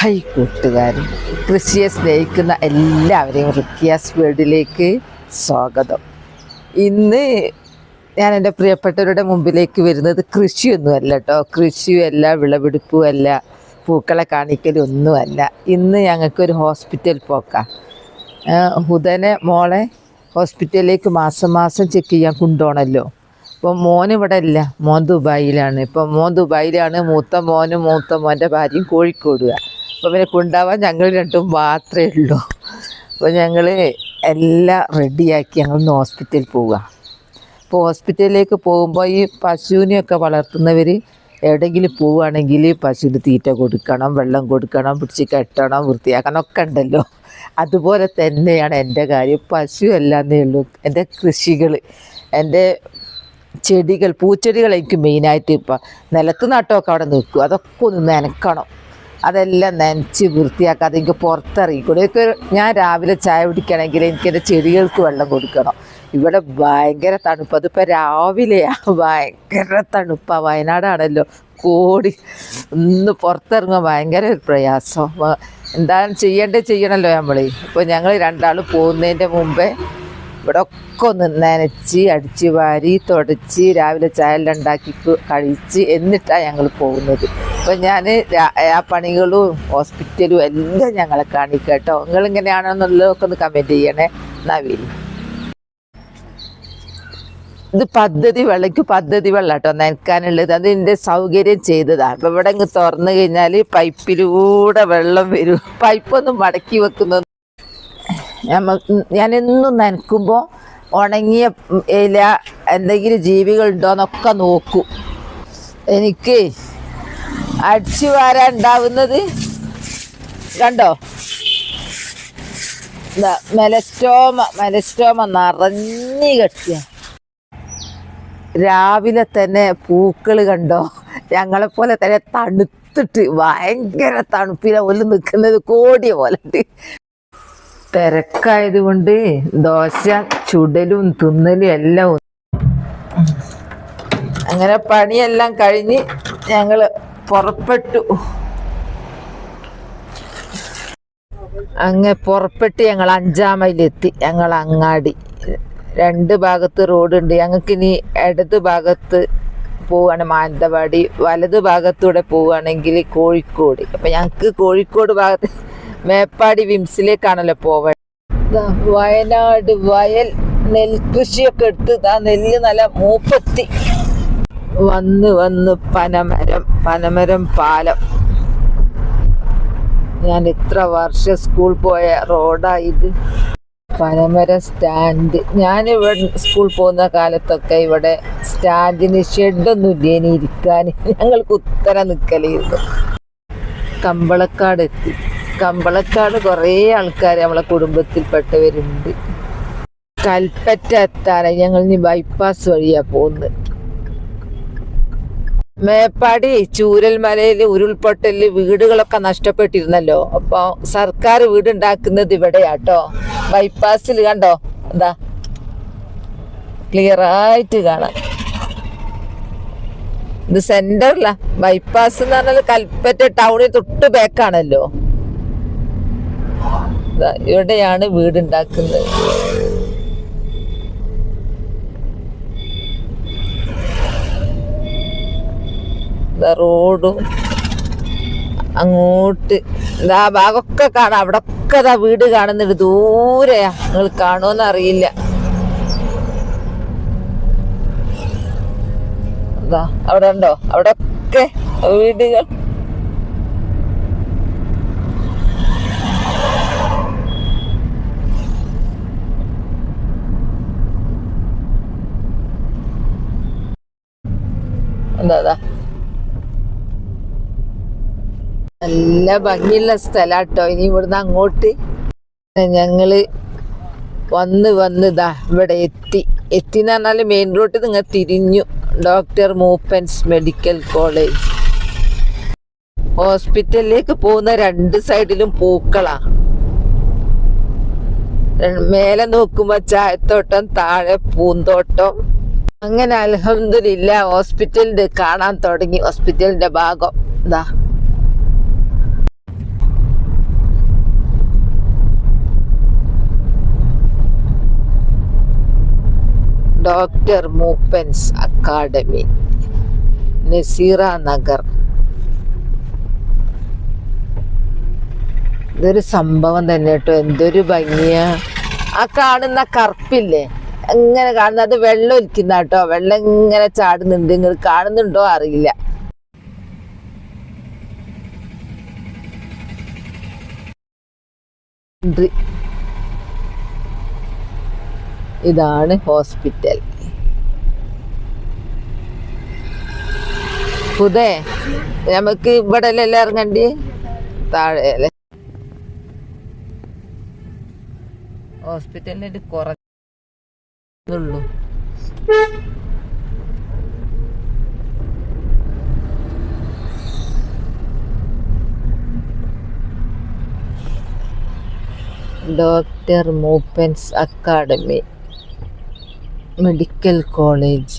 High കൂട്ടുകാരും കൃഷിയെ സ്നേഹിക്കുന്ന എല്ലാവരെയും റുക്കിയാസ് വേൾഡിലേക്ക് സ്വാഗതം. ഇന്ന് ഞാൻ എന്റെ പ്രിയപ്പെട്ടവരുടെ മുമ്പിലേക്ക് വരുന്നത് കൃഷിയൊന്നുമല്ല കേട്ടോ. കൃഷിയുമല്ല വിളവെടുപ്പുമല്ല പൂക്കളെ കാണിക്കലും ഒന്നുമല്ല ഇന്ന് ഞങ്ങൾക്കൊരു ഹോസ്പിറ്റൽ പോക്കാം. ഹുദനെ മോളെ ഹോസ്പിറ്റലിലേക്ക് മാസം മാസം ചെക്ക് ചെയ്യാൻ കൊണ്ടുപോകണമല്ലോ. അപ്പോൾ മോൻ ഇവിടെ ഇല്ല. മോൻ ദുബായിലാണ്. ഇപ്പം മോൻ ദുബായിലാണ്. മൂത്ത മോനും മൂത്ത മോന്റെ ഭാര്യയും കോഴിക്കോടുക. അപ്പോൾ പിന്നെ കൊണ്ടാവാൻ ഞങ്ങൾ രണ്ടും മാത്രമേ ഉള്ളൂ. അപ്പോൾ ഞങ്ങൾ എല്ലാം റെഡിയാക്കി ഞങ്ങൾ ഇന്ന് ഹോസ്പിറ്റലിൽ പോവുക. അപ്പോൾ ഹോസ്പിറ്റലിലേക്ക് പോകുമ്പോൾ ഈ പശുവിനെയൊക്കെ വളർത്തുന്നവർ എവിടെയെങ്കിലും പോവുകയാണെങ്കിൽ പശുവിന് തീറ്റ കൊടുക്കണം വെള്ളം കൊടുക്കണം പിടിച്ച് കെട്ടണം വൃത്തിയാക്കണം ഒക്കെ ഉണ്ടല്ലോ. അതുപോലെ തന്നെയാണ് എന്റെ കാര്യം. പശു അല്ലാന്നേ ഉള്ളൂ. എന്റെ കൃഷികൾ എന്റെ ചെടികൾ പൂച്ചെടികൾ എനിക്ക് മെയിനായിട്ട് ഇപ്പം നിലത്ത് നട്ടമൊക്കെ അവിടെ നിൽക്കും. അതൊക്കെ ഒന്ന് നനക്കണം. അതെല്ലാം നനച്ച് വൃത്തിയാക്കാതെ എനിക്ക് പുറത്തിറങ്ങിക്കൂടെ? എനിക്ക് ഞാൻ രാവിലെ ചായ കുടിക്കണമെങ്കിൽ എനിക്ക് എന്റെ ചെടികൾക്ക് വെള്ളം കൊടുക്കണം. ഇവിടെ ഭയങ്കര തണുപ്പ്. അതിപ്പോൾ രാവിലെയാണ് ഭയങ്കര തണുപ്പാണ് വയനാടാണല്ലോ. കോടി. ഒന്ന് പുറത്തിറങ്ങാൻ ഭയങ്കര ഒരു പ്രയാസം. എന്താണ് ചെയ്യേണ്ടത്? ചെയ്യണമല്ലോ നമ്മൾ ഇപ്പോൾ ഞങ്ങൾ രണ്ടാൾ പോകുന്നതിന്റെ മുമ്പേ ഇവിടെ ഒക്കെ ഒന്ന് നനച്ച് അടിച്ച് വാരി തുടച്ച് രാവിലെ ചായ എല്ലാം ഉണ്ടാക്കി കഴിച്ച് എന്നിട്ടാണ് ഞങ്ങൾ പോകുന്നത്. അപ്പൊ ഞാൻ ആ പണികളും ഹോസ്പിറ്റലും എല്ലാം ഞങ്ങളെ കാണിക്കട്ടോ. കേട്ടോ നിങ്ങൾ ഇങ്ങനെയാണെന്നുള്ളതൊക്കെ ഒന്ന് കമന്റ് ചെയ്യണേ. നവീൻ ഇത് പദ്ധതി വെള്ളയ്ക്ക് പദ്ധതി വെള്ളം കേട്ടോ നനക്കാനുള്ളത് അത് എന്റെ സൗകര്യം ചെയ്തതാണ് അപ്പം ഇവിടെ ഇങ്ങ് തുറന്നു കഴിഞ്ഞാൽ പൈപ്പിലൂടെ വെള്ളം വരും. പൈപ്പൊന്നും മടക്കി വെക്കുന്നത് നമുക്ക് ഞാനെന്നും നനക്കുമ്പോൾ ഉണങ്ങിയ ഇല എന്തെങ്കിലും ജീവികൾ ജീവികളുണ്ടോയെന്നൊക്കെ നോക്കും. എനിക്ക് അടിച്ചു വാരാൻ ഉണ്ടാവുന്നത് കണ്ടോ? മെലസ്റ്റോമ മെലസ്റ്റോമ നിറഞ്ഞു കെട്ടിയ. രാവിലെ തന്നെ പൂക്കൾ കണ്ടോ? ഞങ്ങളെപ്പോലെ തന്നെ തണുത്തിട്ട് ഭയങ്കര തണുപ്പിലെ ഒല്ല് നിൽക്കുന്നത് കോടിയ പോലെ ഉണ്ട്. തിരക്കായത് കൊണ്ട് ദോശ ചുടലും തിന്നലും എല്ലാം. അങ്ങനെ പണിയെല്ലാം കഴിഞ്ഞ് ഞങ്ങൾ പുറപ്പെട്ടു. അങ്ങ് പുറപ്പെട്ട് ഞങ്ങൾ അഞ്ചാം മൈലെത്തി. ഞങ്ങൾ അങ്ങാടി. രണ്ട് ഭാഗത്ത് റോഡുണ്ട്. ഞങ്ങൾക്ക് ഇനി ഇടത് ഭാഗത്ത് പോവുകയാണ് മാനന്തവാടി. വലത് ഭാഗത്തൂടെ പോവുകയാണെങ്കിൽ കോഴിക്കോട്. അപ്പം ഞങ്ങൾക്ക് കോഴിക്കോട് ഭാഗത്ത് മേപ്പാടി വിംസിലേക്കാണല്ലോ പോവേണ്ടത് വയനാട് വയൽ നെൽകൃഷിയൊക്കെ എടുത്ത് ആ നെല്ല് നല്ല മൂപ്പത്തി. വന്ന് വന്ന് പനമരം പനമരം പാലം. ഞാൻ ഇത്ര വർഷം സ്കൂൾ പോയ റോഡാ ഇത്. പനമര സ്റ്റാൻഡ്. ഞാനിവിടെ സ്കൂൾ പോകുന്ന കാലത്തൊക്കെ ഇവിടെ സ്റ്റാൻഡിന് ഷെഡൊന്നും ഇല്ല ഇനി ഇരിക്കാൻ. ഞങ്ങൾക്ക് ഉത്തരം നിൽക്കലായിരുന്നു കമ്പളക്കാട് എത്തി കമ്പളക്കാട് കുറേ ആൾക്കാർ നമ്മളെ കുടുംബത്തിൽപ്പെട്ടവരുണ്ട് കൽപ്പറ്റ എത്താനായി ഞങ്ങൾ ഇനി ബൈപ്പാസ് വഴിയാ പോകുന്നത് മേപ്പാടി ചൂരൽമലയിൽ ഉരുൾപൊട്ടലിൽ വീടുകളൊക്കെ നഷ്ടപ്പെട്ടിരുന്നല്ലോ. അപ്പോൾ സർക്കാർ വീടുണ്ടാക്കുന്നത് ഇവിടെയാട്ടോ. ബൈപ്പാസിൽ കണ്ടോ? എന്താ? ക്ലിയർ ആയിട്ട് കാണാം. ഇത് സെന്ററിലാ ബൈപ്പാസ് എന്ന് പറഞ്ഞാൽ കൽപ്പറ്റ ടൗണിൽ തൊട്ട് ബാക്കാണല്ലോ ഇവിടെയാണ് വീടുണ്ടാക്കുന്നത്? റോഡും അങ്ങോട്ട്. ഇതാ ഭാഗമൊക്കെ കാണാം. അവിടെ ഒക്കെ ദാ വീട് കാണുന്നുണ്ട്. ദൂരെയാ നിങ്ങൾ കാണുമെന്ന് അറിയില്ല. അവിടെ ഉണ്ടോ? അവിടെ ഒക്കെ വീടുകൾ. എന്താ നല്ല ഭംഗിയുള്ള സ്ഥലാട്ടോ. ഇനി ഇവിടുന്ന് അങ്ങോട്ട് ഞങ്ങൾ വന്ന് വന്ന് ഇതാ ഇവിടെ എത്തി. എത്തി എന്ന് പറഞ്ഞാൽ മെയിൻ റോഡ് നിങ്ങൾ തിരിഞ്ഞു. ഡോക്ടർ മൂപ്പൻസ് മെഡിക്കൽ കോളേജ് ഹോസ്പിറ്റലിലേക്ക് പോകുന്ന രണ്ട് സൈഡിലും പൂക്കളാ. മേലെ നോക്കുമ്പോ ചായത്തോട്ടം താഴെ പൂന്തോട്ടം. അങ്ങനെ അലഹമില്ല ഹോസ്പിറ്റലിന്റെ കാണാൻ തുടങ്ങി. ഹോസ്പിറ്റലിന്റെ ഭാഗം. ഇതാ ഡോക്ടർ മൂപ്പൻസ് അക്കാഡമി. നസീറ നഗർ. ഇതൊരു സംഭവം തന്നെ കേട്ടോ. എന്തൊരു ഭംഗിയാ. ആ കാണുന്ന കറുപ്പില്ലേ? എങ്ങനെ കാണുന്ന അത് വെള്ളം ഒലിക്കുന്ന കേട്ടോ. വെള്ളം ഇങ്ങനെ ചാടുന്നുണ്ട് നിങ്ങൾ കാണുന്നുണ്ടോ അറിയില്ല. ഇതാണ് ഹോസ്പിറ്റൽ. പുതേ നമുക്ക് ഇവിടെ അല്ലേ ഇറങ്ങണ്ടി താഴെ അല്ലേ? ഹോസ്പിറ്റലിന് കുറഞ്ഞുള്ളൂ doctor Moopens academy medical college.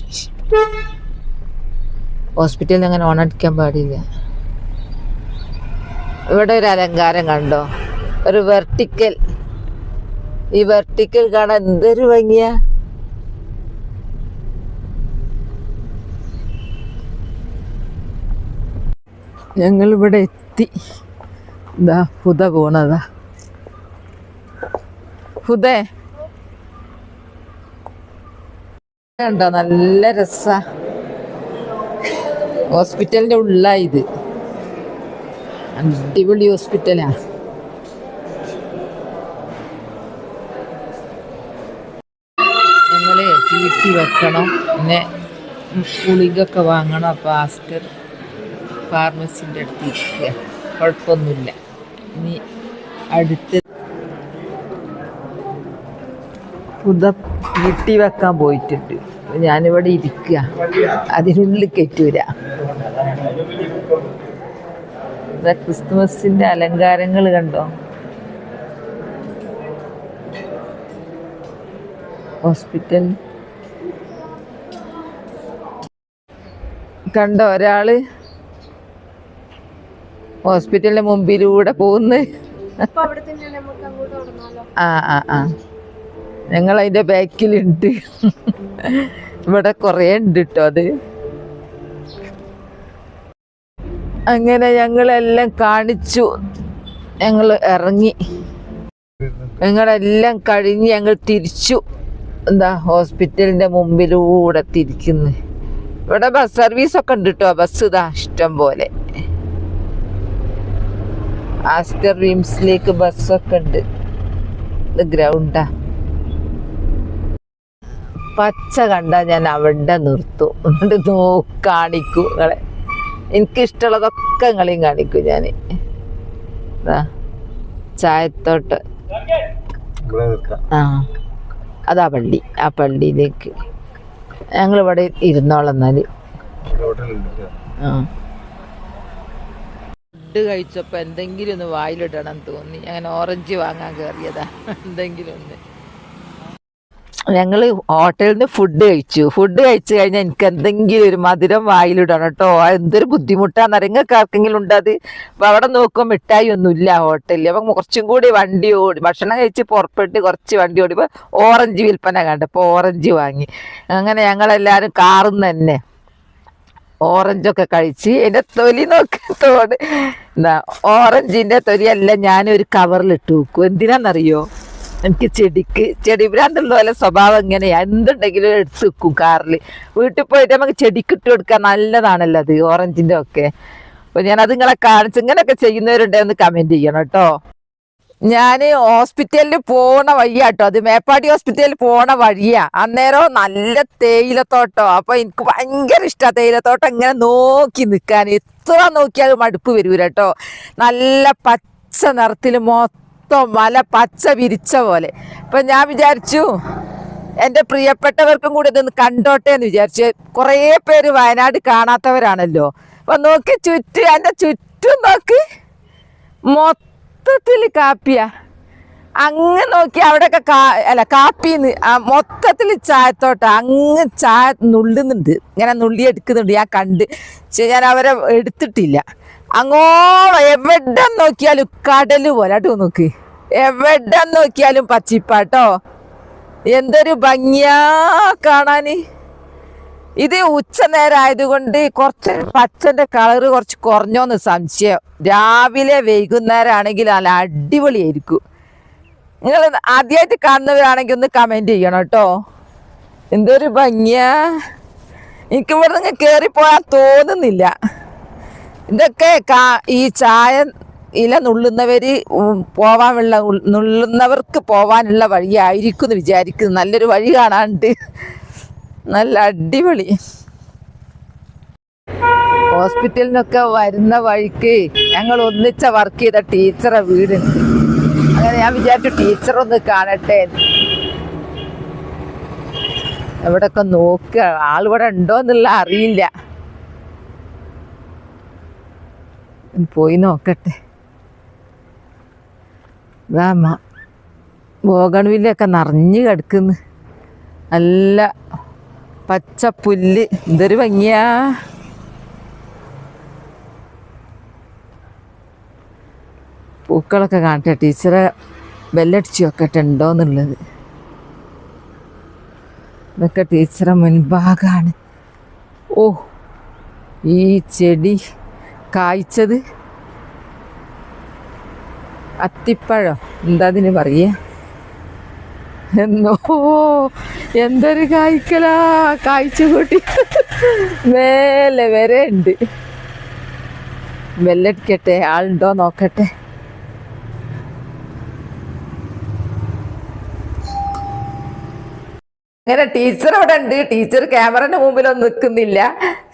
ഹോസ്പിറ്റലിൽ അങ്ങനെ ഓണടിക്കാൻ പാടില്ല. ഇവിടെ ഒരു അലങ്കാരം കണ്ടോ? ഒരു വെർട്ടിക്കൽ. ഈ വെർട്ടിക്കൽ കാണാൻ എന്തൊരു ഭംഗിയാ. ഞങ്ങൾ ഇവിടെ എത്തി. ഇതാ ഹുദ പോണതാ. ഹുദേ കണ്ടോ നല്ല രസ. ഹോസ്പിറ്റലിന്റെ ഉള്ള ഇത്. അടിപൊളി ഹോസ്പിറ്റലാ. ഞങ്ങളെ തീറ്റി വെക്കണം. പിന്നെ ഗുളികൊക്കെ വാങ്ങണം. അപ്പോൾ ആസ്റ്റർ ഫാർമസിന്റെ അടുത്ത് ഇരിക്കുക. കുഴപ്പമൊന്നുമില്ല. ഇനി അടുത്ത് പുത വീട്ടി വെക്കാൻ പോയിട്ടുണ്ട്. ഞാനിവിടെ ഇരിക്കുക. അതിനുള്ളിൽ കയറ്റൂല ക്രിസ്തുമസിന്റെ അലങ്കാരങ്ങൾ കണ്ടോ? ഹോസ്പിറ്റൽ. കണ്ടോ ഒരാൾ? ഹോസ്പിറ്റലിന്റെ മുമ്പിലൂടെ പോകുന്നത് ആ ആ ആ. ഞങ്ങൾ അതിന്റെ ബാക്കിലുണ്ട്. ഇവിടെ കുറേ ഉണ്ട് കേട്ടോ അത്. അങ്ങനെ ഞങ്ങളെല്ലാം കാണിച്ചു. ഞങ്ങൾ ഇറങ്ങി. ഞങ്ങളെല്ലാം കഴിഞ്ഞ് ഞങ്ങൾ തിരിച്ചു. എന്താ ഹോസ്പിറ്റലിന്റെ മുമ്പിലൂടെ തിരിക്കുന്നു. ഇവിടെ ബസ് സർവീസ് ഒക്കെ ഉണ്ട് കേട്ടോ ബസ് ഇതാ ഇഷ്ടം പോലെ. ആസ്റ്റർ റീംസിലേക്ക് ബസ്സൊക്കെ ഉണ്ട്. ഇത് ഗ്രൗണ്ടാ പച്ച കണ്ട ഞാൻ അവിടെ നിർത്തും. എന്നിട്ട് നോ കാണിക്കൂ നിങ്ങളെ. എനിക്കിഷ്ടമുള്ളതൊക്കെ നിങ്ങളെയും കാണിക്കും ഞാൻ ചായത്തോട്ട്. ആ അതാ പള്ളി. ആ പള്ളിയിലേക്ക്. ഞങ്ങളിവിടെ ഇരുന്നോളന്നാൽ ആ. ഫുഡ് കഴിച്ചപ്പോൾ എന്തെങ്കിലും ഒന്ന് വായിലിടണം തോന്നി. അങ്ങനെ ഓറഞ്ച് വാങ്ങാൻ കയറിയതാ എന്തെങ്കിലും ഒന്ന്. ഞങ്ങൾ ഹോട്ടലിൽ നിന്ന് ഫുഡ് കഴിച്ചു. ഫുഡ് കഴിച്ചു കഴിഞ്ഞാൽ എനിക്ക് എന്തെങ്കിലും ഒരു മധുരം വായിലിടണം കേട്ടോ. എന്തൊരു ബുദ്ധിമുട്ടാന്ന് നിങ്ങൾക്ക് ആർക്കെങ്കിലും ഉണ്ട് അപ്പൊ അവിടെ നോക്കുമ്പോൾ മിഠായി ഒന്നുമില്ല ഹോട്ടലിൽ അപ്പം കുറച്ചും കൂടി വണ്ടി ഓടി. ഭക്ഷണം കഴിച്ച് പുറപ്പെട്ട് കുറച്ച് വണ്ടി ഓടിയപ്പോൾ ഓറഞ്ച് വിൽപ്പന കണ്ടപ്പോൾ ഓറഞ്ച് വാങ്ങി. അങ്ങനെ ഞങ്ങളെല്ലാവരും കാറിൽ നിന്ന് തന്നെ. ഓറഞ്ചൊക്കെ കഴിച്ച് എന്റെ തൊലി നോക്കത്തോട് എന്താ ഓറഞ്ചിന്റെ തൊലിയെല്ലാം ഞാനൊരു കവറിലിട്ട് വെക്കും. എന്തിനാണെന്നറിയോ എനിക്ക് ചെടിക്ക് ചെടി പോലെ സ്വഭാവം എങ്ങനെയാ? എന്തുണ്ടെങ്കിലും എടുത്ത് വെക്കും കാറിൽ വീട്ടിൽ പോയിട്ട് നമുക്ക് ചെടിക്ക് ഇട്ട് കൊടുക്കാൻ നല്ലതാണല്ലോ അത് ഓറഞ്ചിന്റെ ഒക്കെ. അപ്പോൾ ഞാനത് നിങ്ങളെ കാണിച്ച് ഇങ്ങനെയൊക്കെ ചെയ്യുന്നവരുണ്ടെന്ന് കമന്റ് ചെയ്യണം കേട്ടോ. ഞാൻ ഹോസ്പിറ്റലിൽ പോണ വഴിയാട്ടോ. അത് മേപ്പാടി ഹോസ്പിറ്റലിൽ പോണ വഴിയാ. അന്നേരം നല്ല തേയിലത്തോട്ടോ. അപ്പൊ എനിക്ക് ഭയങ്കര ഇഷ്ട തേയിലത്തോട്ടം ഇങ്ങനെ നോക്കി നിൽക്കാൻ എത്ര നോക്കിയാലും മടുപ്പ് വരൂ കേട്ടോ നല്ല പച്ച നിറത്തിൽ മൊത്തം മല പച്ച വിരിച്ച പോലെ. അപ്പൊ ഞാൻ വിചാരിച്ചു എന്റെ പ്രിയപ്പെട്ടവർക്കും കൂടി ഇതൊന്ന് കണ്ടോട്ടെ എന്ന് വിചാരിച്ചു. കുറേ പേര് വയനാട് കാണാത്തവരാണല്ലോ. അപ്പൊ നോക്കി ചുറ്റും എന്റെ ചുറ്റും നോക്ക്. മൊത്തത്തിൽ കാപ്പിയാ. അങ്ങ് നോക്കി അവിടെയൊക്കെ കാ അല്ല കാപ്പിന്ന് മൊത്തത്തിൽ ചായത്തോട്ട അങ്ങ് ചായ നുള്ളുന്നുണ്ട്. ഇങ്ങനെ നുള്ളി എടുക്കുന്നുണ്ട് ഞാൻ കണ്ട്. ഞാൻ അവരെ എടുത്തിട്ടില്ല. അങ്ങോ എവിടെ നോക്കിയാലും കടൽ പോലെ നോക്ക്. എവിടെ നോക്കിയാലും പച്ചിപ്പാട്ടോ. എന്തൊരു ഭംഗിയാ കാണാന്. ഇത് ഉച്ച നേരം ആയതുകൊണ്ട് കുറച്ച് പച്ചന്റെ കളറ് കുറച്ച് കുറഞ്ഞോന്ന് സംശയം. രാവിലെ വൈകുന്നേരമാണെങ്കിൽ നല്ല അടിപൊളിയായിരിക്കും. നിങ്ങൾ ആദ്യമായിട്ട് കാണുന്നവരാണെങ്കിൽ ഒന്ന് കമന്റ് ചെയ്യണം കേട്ടോ. എന്തൊരു ഭംഗിയാ. എനിക്ക് ഇവിടെ നിന്ന് കയറിപ്പോയാൽ തോന്നുന്നില്ല. ഇതൊക്കെ കാ- ഈ ചായ ഇല നുള്ളുന്നവർ പോവാനുള്ള നുള്ളുന്നവർക്ക് പോവാനുള്ള വഴിയായിരിക്കും എന്ന് വിചാരിക്കുന്നു. നല്ലൊരു വഴി കാണാണ്ട് നല്ല അടിപൊളി. ഹോസ്പിറ്റലിനൊക്കെ വരുന്ന വഴിക്ക് ഞങ്ങൾ ഒന്നിച്ച വർക്ക് ചെയ്ത ടീച്ചറെ വീടുണ്ട് അങ്ങനെ ഞാൻ വിചാരിച്ചു ടീച്ചർ ഒന്ന് കാണട്ടെ. എവിടെ ഒക്കെ നോക്കുക ആളിവിടെ ഉണ്ടോ എന്നുള്ള അറിയില്ല. പോയി നോക്കട്ടെ. ഇതാ ബോഗൺവില്ലൊക്കെ നിറഞ്ഞു കിടക്കുന്നു. നല്ല പച്ച പുല്ല്. എന്തൊരു ഭംഗിയാ. പൂക്കളൊക്കെ കാണട്ടെ. ടീച്ചറെ ബെല്ലടിച്ചു വെക്കട്ടെ ഉണ്ടോന്നുള്ളത് ഇതൊക്കെ ടീച്ചറെ മുൻഭാഗമാണ് ഓ ഈ ചെടി കായ്ച്ചത്. അത്തിപ്പഴം. എന്താ അതിന് പറയേ എന്നോ എന്തൊരു കായ്ക്കലാ കായ്ച്ചു കൂട്ടി. മേലെ വരെ ഉണ്ട്. വെല്ലടിക്കട്ടെ ആളുണ്ടോ നോക്കട്ടെ. അങ്ങനെ ടീച്ചർ അവിടെ ഉണ്ട്. ടീച്ചർ ക്യാമറന്റെ മുമ്പിലൊന്നും നിൽക്കുന്നില്ല.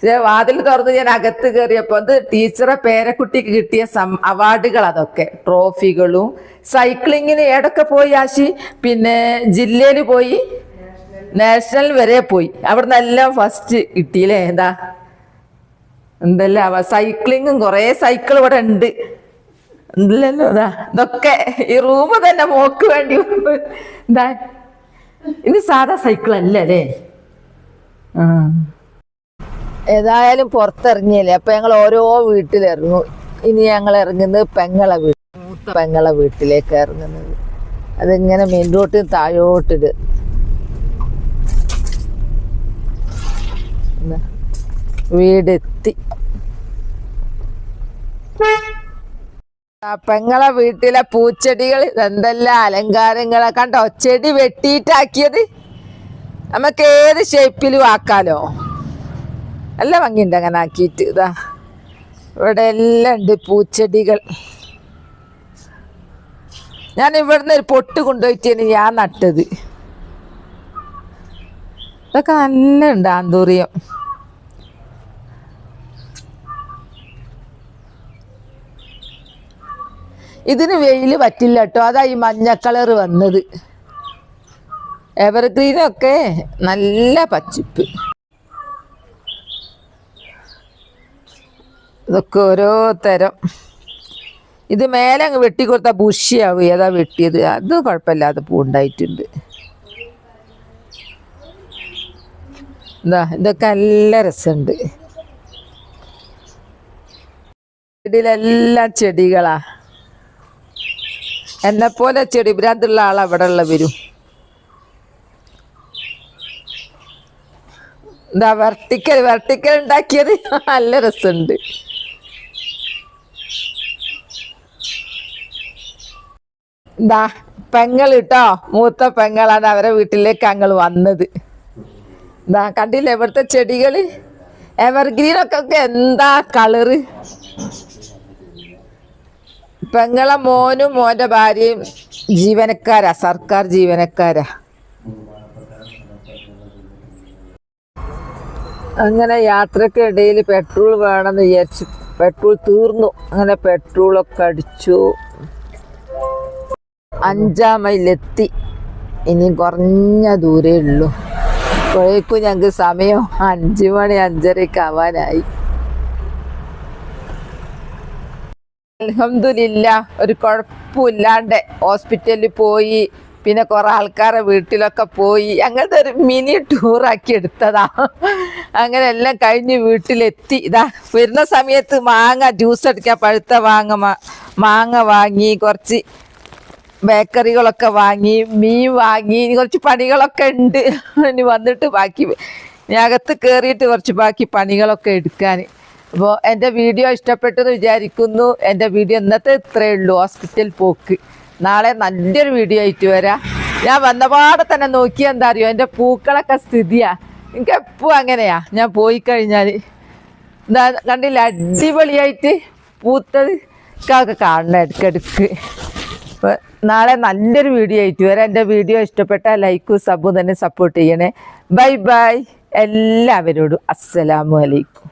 വാതിൽ തുറന്ന് ഞാൻ അകത്ത് കയറിയപ്പോ അത് ടീച്ചറെ പേരക്കുട്ടിക്ക് കിട്ടിയ സം അവാർഡുകൾ അതൊക്കെ. ട്രോഫികളും സൈക്ലിങ്ങിന് ഏടൊക്കെ പോയി ആശി. പിന്നെ ജില്ലയിൽ പോയി. നാഷണൽ വരെ പോയി. അവിടെ നല്ല ഫസ്റ്റ് കിട്ടിയില്ലേ? എന്താ? എന്തല്ല സൈക്ലിങ്ങും കുറേ സൈക്കിൾ ഇവിടെ ഉണ്ട്. ഉണ്ടല്ലോ അതാ? ഇതൊക്കെ ഈ റൂം തന്നെ മോക്ക് വേണ്ടി എന്താ? ഇത് സാധാ സൈക്കിൾ അല്ലേ? ആ. ഏതായാലും പുറത്തിറങ്ങിയില്ല? അപ്പൊ ഞങ്ങൾ ഓരോ വീട്ടിലിറങ്ങും. ഇനി ഞങ്ങൾ ഇറങ്ങുന്നത് പെങ്ങളെ വീട്ടിൽ പെങ്ങളെ വീട്ടിലേക്ക് ഇറങ്ങുന്നത്. അതിങ്ങനെ മെയിൻറോട്ട് താഴോട്ടിട്. വീടെത്തി. പെങ്ങളെ വീട്ടിലെ പൂച്ചെടികൾ എന്തെല്ലാം അലങ്കാരങ്ങളെ. കണ്ടോ ചെടി വെട്ടിയിട്ടാക്കിയത്. നമുക്ക് ഏത് ഷേപ്പിലും ആക്കാലോ. നല്ല ഭംഗിയുണ്ട് അങ്ങനെ ആക്കിയിട്ട്. ഇതാ ഇവിടെ എല്ലാം ഉണ്ട് പൂച്ചെടികൾ. ഞാൻ ഇവിടുന്ന് ഒരു പൊട്ട് കൊണ്ടുപോയിട്ടാണ് ഞാൻ നട്ടത്. ഇതൊക്കെ നല്ല ഉണ്ട് ആന്തൂറിയം. ഇതിന് വെയിൽ പറ്റില്ല കേട്ടോ. അതാ ഈ മഞ്ഞ കളർ വന്നത്. എവർഗ്രീനൊക്കെ നല്ല പച്ചിപ്പ്. ഇതൊക്കെ ഓരോ തരം. ഇത് മേലെ അങ്ങ് വെട്ടിക്കൊടുത്ത ബുഷിയാവും. ഏതാ വെട്ടിയത്? അത് കുഴപ്പമില്ലാതെ പൂ ഉണ്ടായിട്ടുണ്ട് എന്താ ഇതൊക്കെ നല്ല രസമുണ്ട്. ചെടിയിലെല്ലാം ചെടികളാ. എന്നെ പോലെ ചെടി ഭ്രാന്തുള്ള ആൾ അവിടെ ഉള്ള വരും. എന്താ വെർട്ടിക്കൽ വെർട്ടിക്കൽ ഉണ്ടാക്കിയത്. നല്ല രസമുണ്ട്. എന്താ പെങ്ങൾ കേട്ടോ മൂത്ത പെങ്ങളാണ് അവരെ വീട്ടിലേക്ക് അങ്ങൾ വന്നത്. എന്താ കണ്ടില്ലേ ഇവിടുത്തെ ചെടികൾ എവർഗ്രീൻ ഒക്കെ എന്താ കളറ് പെങ്ങളെ മോനും മോന്റെ ഭാര്യയും ജീവനക്കാരാ സർക്കാർ ജീവനക്കാരാ. അങ്ങനെ യാത്രയ്ക്ക് ഇടയിൽ പെട്രോൾ വേണമെന്ന് വിചാരിച്ചു. പെട്രോൾ തീർന്നു. അങ്ങനെ പെട്രോളൊക്കെ അടിച്ചു. അഞ്ചാം മൈലെത്തി. ഇനി കുറഞ്ഞ ദൂരേ ഉള്ളൂ. അപ്പോഴേക്കും ഞങ്ങൾക്ക് സമയം അഞ്ചു മണി അഞ്ചരക്ക് ആവാനായി. അലഹമില്ല ഒരു കുഴപ്പമില്ലാണ്ട് ഹോസ്പിറ്റലിൽ പോയി പിന്നെ കുറെ ആൾക്കാരെ വീട്ടിലൊക്കെ പോയി അങ്ങനത്തെ ഒരു മിനി ടൂറാക്കി എടുത്തതാ. അങ്ങനെ എല്ലാം കഴിഞ്ഞ് വീട്ടിലെത്തി. ഇതാ വരുന്ന സമയത്ത് മാങ്ങ ജ്യൂസ് അടിക്കാൻ പഴുത്ത മാങ്ങ മാങ്ങ വാങ്ങി കുറച്ച് ബേക്കറികളൊക്കെ വാങ്ങി മീൻ വാങ്ങി കുറച്ച് പണികളൊക്കെ ഉണ്ട്. ഇനി വന്നിട്ട് ബാക്കി ഇനി അകത്ത് കയറിയിട്ട് കുറച്ച് ബാക്കി പണികളൊക്കെ എടുക്കാൻ. അപ്പോൾ എന്റെ വീഡിയോ ഇഷ്ടപ്പെട്ടെന്ന് വിചാരിക്കുന്നു. എന്റെ വീഡിയോ ഇന്നത്തെ ഇത്രയേ ഉള്ളൂ. ഹോസ്പിറ്റൽ പോക്ക്. നാളെ നല്ലൊരു വീഡിയോ ആയിട്ട് വരാം. ഞാൻ വന്നപാടെ തന്നെ നോക്കിയാൽ എന്താ അറിയോ? എന്റെ പൂക്കളൊക്കെ സ്ഥിതിയാണ് എനിക്ക് എപ്പോൾ അങ്ങനെയാ? ഞാൻ പോയി കഴിഞ്ഞാൽ എന്താ കണ്ടില്ല? അടിപൊളിയായിട്ട് പൂത്തത്. ഒക്കെ കാണണം ഇടയ്ക്കിടയ്ക്ക്. അപ്പോൾ നാളെ നല്ലൊരു വീഡിയോ ആയിട്ട് വരാം. എന്റെ വീഡിയോ ഇഷ്ടപ്പെട്ട ലൈക്കും സബും തന്നെ സപ്പോർട്ട് ചെയ്യണേ. ബൈ ബൈ എല്ലാവരോടും അസ്സലാമു അലൈക്കും.